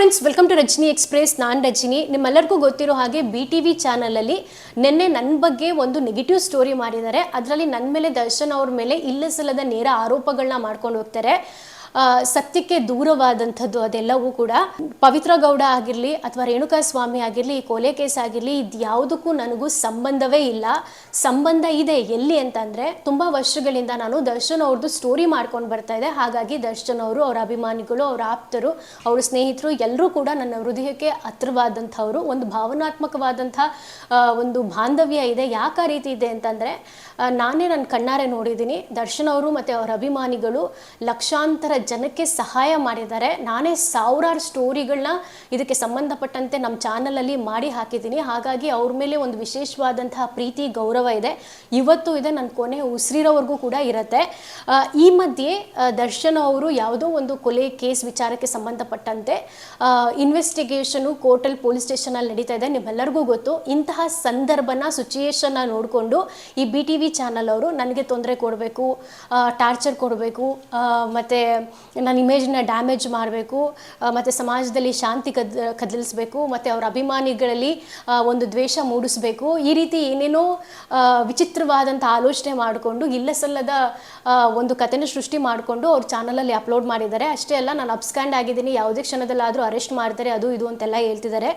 Friends welcome to Rajani express ನಾನು ರಜನಿ. ನಿಮ್ಮೆಲ್ಲರಿಗೂ ಗೊತ್ತಿರೋ ಹಾಗೆ ಬಿ ಟಿ ವಿ ಚಾನಲಲ್ಲಿ ನಿನ್ನೆ ನನ್ನ ಬಗ್ಗೆ ಒಂದು ನೆಗೆಟಿವ್ ಸ್ಟೋರಿ ಮಾಡಿದ್ದಾರೆ. ಅದರಲ್ಲಿ ನನ್ನ ಮೇಲೆ ದರ್ಶನ್ ಅವ್ರ ಮೇಲೆ ಇಲ್ಲ ಸಲ್ಲದ ನೇರ ಆರೋಪಗಳನ್ನ ಮಾಡ್ಕೊಂಡು ಹೋಗ್ತಾರೆ. ಸತ್ಯಕ್ಕೆ ದೂರವಾದಂಥದ್ದು ಅದೆಲ್ಲವೂ ಕೂಡ ಪವಿತ್ರ ಗೌಡ ಆಗಿರಲಿ ಅಥವಾ ರೇಣುಕಾ ಸ್ವಾಮಿ ಆಗಿರಲಿ, ಈ ಕೊಲೆ ಕೇಸ್ ಆಗಿರಲಿ ಇದು ಯಾವುದಕ್ಕೂ ನನಗೂ ಸಂಬಂಧವೇ ಇಲ್ಲ. ಸಂಬಂಧ ಇದೆ ಎಲ್ಲಿ ಅಂತಂದರೆ, ತುಂಬ ವರ್ಷಗಳಿಂದ ನಾನು ದರ್ಶನ್ ಅವ್ರದ್ದು ಸ್ಟೋರಿ ಮಾಡ್ಕೊಂಡು ಬರ್ತಾ ಇದೆ ಹಾಗಾಗಿ ದರ್ಶನ್ ಅವರು, ಅವರ ಅಭಿಮಾನಿಗಳು, ಅವರ ಆಪ್ತರು, ಅವರ ಸ್ನೇಹಿತರು ಎಲ್ಲರೂ ಕೂಡ ನನ್ನ ಹೃದಯಕ್ಕೆ ಹತ್ರವಾದಂಥವರು, ಒಂದು ಭಾವನಾತ್ಮಕವಾದಂಥ ಒಂದು ಬಾಂಧವ್ಯ ಇದೆ. ಯಾಕೆ ರೀತಿ ಇದೆ ಅಂತಂದರೆ ನಾನೇ ನನ್ನ ಕಣ್ಣಾರೆ ನೋಡಿದ್ದೀನಿ. ದರ್ಶನ್ ಅವರು ಮತ್ತು ಅವರ ಅಭಿಮಾನಿಗಳು ಲಕ್ಷಾಂತರ ಜನಕ್ಕೆ ಸಹಾಯ ಮಾಡಿದ್ದಾರೆ. ನಾನೇ ಸಾವಿರಾರು ಸ್ಟೋರಿಗಳನ್ನ ಇದಕ್ಕೆ ಸಂಬಂಧಪಟ್ಟಂತೆ ನಮ್ಮ ಚಾನಲಲ್ಲಿ ಮಾಡಿ ಹಾಕಿದ್ದೀನಿ. ಹಾಗಾಗಿ ಅವ್ರ ಮೇಲೆ ಒಂದು ವಿಶೇಷವಾದಂತಹ ಪ್ರೀತಿ, ಗೌರವ ಇದೆ. ಇವತ್ತು ಇದೆ ನನ್ನ ಕೊನೆ ಉಸಿರಿರೋವರೆಗೂ ಕೂಡ ಇರುತ್ತೆ. ಈ ಮಧ್ಯೆ ದರ್ಶನ್ ಅವರು ಯಾವುದೋ ಒಂದು ಕೊಲೆ ಕೇಸ್ ವಿಚಾರಕ್ಕೆ ಸಂಬಂಧಪಟ್ಟಂತೆ ಇನ್ವೆಸ್ಟಿಗೇಷನು ಕೋರ್ಟಲ್ ಪೊಲೀಸ್ ಸ್ಟೇಷನಲ್ಲಿ ನಡೀತಾ ಇದೆ. ನಿಮ್ಮೆಲ್ಲರಿಗೂ ಗೊತ್ತು. ಇಂತಹ ಸಂದರ್ಭನ ಸಿಚುಯೇಷನ್ನ ನೋಡಿಕೊಂಡು ಈ ಬಿ ಟಿ ವಿ ಚಾನಲ್ ಅವರು ನನಗೆ ತೊಂದರೆ ಕೊಡಬೇಕು ಟಾರ್ಚರ್ ಕೊಡಬೇಕು ಮತ್ತು ನನ್ನ ಇಮೇಜ್ನ ಡ್ಯಾಮೇಜ್ ಮಾಡಬೇಕು ಮತ್ತು ಸಮಾಜದಲ್ಲಿ ಶಾಂತಿ ಕದ್, ಕದಲಿಸ್ಬೇಕು, ಮತ್ತು ಅವರ ಅಭಿಮಾನಿಗಳಲ್ಲಿ ಒಂದು ದ್ವೇಷ ಮೂಡಿಸಬೇಕು. ಈ ರೀತಿ ಏನೇನೋ ವಿಚಿತ್ರವಾದಂಥ ಆಲೋಚನೆ ಮಾಡಿಕೊಂಡು ಇಲ್ಲ ಸಲ್ಲದ ಒಂದು ಕಥೆನ ಸೃಷ್ಟಿ ಮಾಡಿಕೊಂಡು ಅವ್ರ ಚಾನಲಲ್ಲಿ ಅಪ್ಲೋಡ್ ಮಾಡಿದ್ದಾರೆ. ಅಷ್ಟೇ ಅಲ್ಲ, ನಾನು ಅಬ್ಸ್ಕ್ಯಾಂಡ್ ಆಗಿದ್ದೀನಿ. ಯಾವುದೇ ಕ್ಷಣದಲ್ಲಾದರೂ ಅರೆಸ್ಟ್ ಮಾಡ್ತಾರೆ, ಅದು ಇದು ಅಂತೆಲ್ಲ ಹೇಳ್ತಿದ್ದಾರೆ.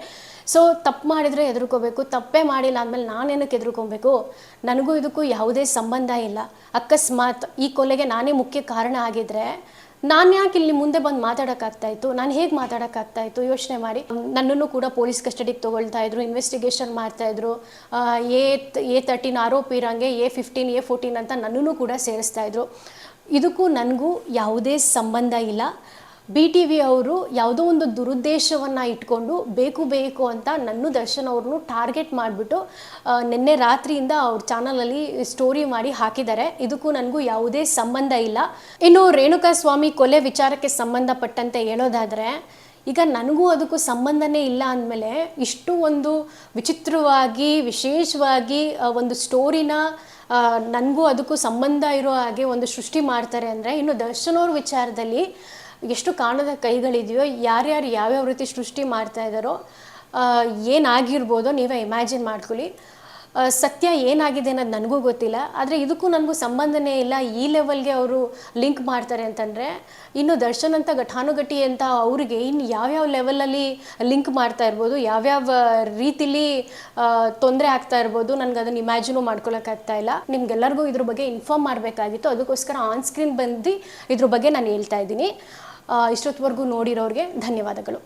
ಸೊ ತಪ್ಪು ಮಾಡಿದರೆ ಎದುರ್ಕೋಬೇಕು ತಪ್ಪೇ ಮಾಡಿಲ್ಲ ಆದಮೇಲೆ ನಾನೇನಕ್ಕೆ ಎದುರ್ಕೊಬೇಕು ನನಗೂ ಇದಕ್ಕೂ ಯಾವುದೇ ಸಂಬಂಧ ಇಲ್ಲ. ಅಕಸ್ಮಾತ್ ಈ ಕೊಲೆಗೆ ನಾನೇ ಮುಖ್ಯ ಕಾರಣ ಆಗಿದ್ರೆ ನಾನು ಯಾಕೆ ಇಲ್ಲಿ ಮುಂದೆ ಬಂದು ಮಾತಾಡೋಕ್ಕಾಗ್ತಾ ಇತ್ತು? ನಾನು ಹೇಗೆ ಮಾತಾಡೋಕ್ಕಾಗ್ತಾ ಇತ್ತು? ಯೋಚನೆ ಮಾಡಿ. ನನ್ನನ್ನು ಕೂಡ ಪೊಲೀಸ್ ಕಸ್ಟಡಿಗೆ ತೊಗೊಳ್ತಾ ಇದ್ರು ಇನ್ವೆಸ್ಟಿಗೇಷನ್ ಮಾಡ್ತಾ ಇದ್ರು. ಎ ಎ ತರ್ಟೀನ್ ಆರೋಪಿ ಇರಂಗೆ ಎ ಫಿಫ್ಟೀನ್ ಎ ಫೋರ್ಟೀನ್ ಅಂತ ನನ್ನನ್ನು ಕೂಡ ಸೇರಿಸ್ತಾ ಇದ್ರು. ಇದಕ್ಕೂ ನನಗೂ ಯಾವುದೇ ಸಂಬಂಧ ಇಲ್ಲ. ಬಿ ಟಿ ವಿ ಅವರು ಯಾವುದೋ ಒಂದು ದುರುದ್ದೇಶವನ್ನು ಇಟ್ಕೊಂಡು ಬೇಕು ಬೇಕು ಅಂತ ನನ್ನ ದರ್ಶನ್ ಅವ್ರನ್ನು ಟಾರ್ಗೆಟ್ ಮಾಡಿಬಿಟ್ಟು ನಿನ್ನೆ ರಾತ್ರಿಯಿಂದ ಅವ್ರ ಚಾನಲಲ್ಲಿ ಸ್ಟೋರಿ ಮಾಡಿ ಹಾಕಿದ್ದಾರೆ. ಇದಕ್ಕೂ ನನಗೂ ಯಾವುದೇ ಸಂಬಂಧ ಇಲ್ಲ. ಇನ್ನು ರೇಣುಕಾ ಸ್ವಾಮಿ ಕೊಲೆ ವಿಚಾರಕ್ಕೆ ಸಂಬಂಧಪಟ್ಟಂತೆ ಹೇಳೋದಾದರೆ, ಈಗ ನನಗೂ ಅದಕ್ಕೂ ಸಂಬಂಧನೇ ಇಲ್ಲ ಅಂದಮೇಲೆ ಇಷ್ಟು ಒಂದು ವಿಚಿತ್ರವಾಗಿ, ವಿಶೇಷವಾಗಿ ಒಂದು ಸ್ಟೋರಿನ ನನಗೂ ಅದಕ್ಕೂ ಸಂಬಂಧ ಇರೋ ಹಾಗೆ ಒಂದು ಸೃಷ್ಟಿ ಮಾಡ್ತಾರೆ ಅಂದರೆ, ಇನ್ನು ದರ್ಶನ್ ಅವ್ರ ವಿಚಾರದಲ್ಲಿ ಎಷ್ಟು ಕಾಣದ ಕೈಗಳಿದೆಯೋ, ಯಾರ್ಯಾರು ಯಾವ್ಯಾವ ರೀತಿ ಸೃಷ್ಟಿ ಮಾಡ್ತಾ ಇದ್ದಾರೋ ಏನಾಗಿರ್ಬೋದೋ ನೀವೇ ಇಮ್ಯಾಜಿನ್ ಮಾಡ್ಕೊಳ್ಳಿ. ಸತ್ಯ ಏನಾಗಿದೆ ಅನ್ನೋದು ನನಗೂ ಗೊತ್ತಿಲ್ಲ. ಆದರೆ ಇದಕ್ಕೂ ನನಗೂ ಸಂಬಂಧನೇ ಇಲ್ಲ. ಈ ಲೆವೆಲ್ಗೆ ಅವರು ಲಿಂಕ್ ಮಾಡ್ತಾರೆ ಅಂತಂದರೆ, ಇನ್ನು ದರ್ಶನ್ ಅಂತ ಘಟಾನುಘಟಿ ಅಂತ ಅವರಿಗೆ ಇನ್ನು ಯಾವ್ಯಾವ ಲೆವೆಲಲ್ಲಿ ಲಿಂಕ್ ಮಾಡ್ತಾ ಇರ್ಬೋದು, ಯಾವ್ಯಾವ ರೀತಿಲಿ ತೊಂದರೆ ಆಗ್ತಾ ಇರ್ಬೋದು, ನನಗೆ ಅದನ್ನು ಇಮ್ಯಾಜಿನು ಮಾಡ್ಕೊಳಕ್ಕಾಗ್ತಾ ಇಲ್ಲ. ನಿಮ್ಗೆಲ್ಲರಿಗೂ ಇದ್ರ ಬಗ್ಗೆ ಇನ್ಫಾರ್ಮ್ ಮಾಡಬೇಕಾಗಿತ್ತು. ಅದಕ್ಕೋಸ್ಕರ ಆನ್ ಸ್ಕ್ರೀನ್ ಬಂದು ಇದ್ರ ಬಗ್ಗೆ ನಾನು ಹೇಳ್ತಾ ಇದ್ದೀನಿ. ಇಷ್ಟೊತ್ತವರೆಗೂ ನೋಡಿರೋರಿಗೆ ಧನ್ಯವಾದಗಳು.